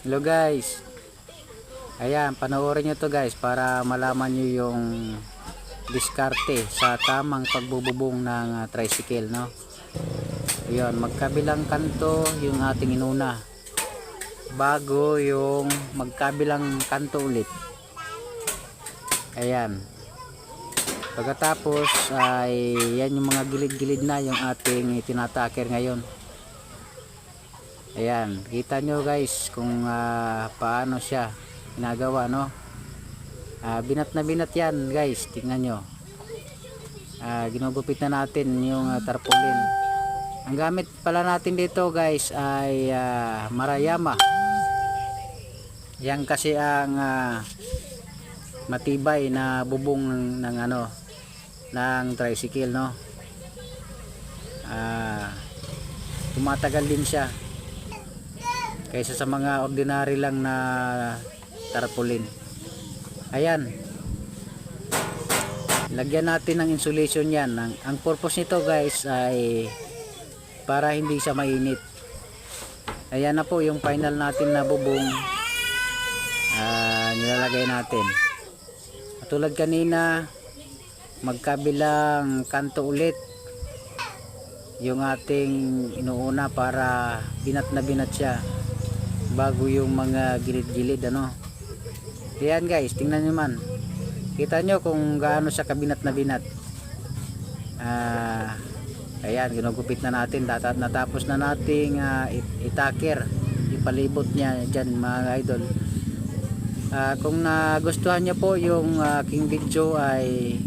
Hello guys. Ayan, panoorin nyo to guys para malaman nyo yung diskarte sa tamang pagbububong ng ah, tricycle, no? Ayun, magkabilang kanto yung ating inuna. Bago yung magkabilang kanto ulit. Ayan. Pagkatapos ay yan yung mga gilid-gilid na yung ating tinataker ngayon. Ayan, kita nyo guys kung ah, paano siya ginagawa no. Ah, binat na binat yan guys, tingnan nyo. Ah, ginugupit na natin yung ah, tarpaulin. Ang gamit pala natin dito guys ay ah, Marayama. Yan kasi ang ah, matibay na bubong ng, ng ano ng tricycle no. Ah, tumatagal din siya kaysa sa mga ordinary lang na tarpaulin. Ayan. Lagyan natin ng insulation yan. Ang, ang purpose nito guys ay para hindi siya mainit. Ayan na po yung final natin na bubong. Ah, nilalagay natin. Tulad kanina magkabilang kanto ulit yung ating inuuna para binat na binat siya bago yung mga gilid-gilid ano? Yan guys tingnan nyo man. Kita nyo kung gaano siya kabinat na binat. Ah ayan ginugupit na natin. Tata- natapos na nating it- itaker. Ipalibot niya dyan mga idol. Ah, kung nagustuhan nyo po yung aking video ay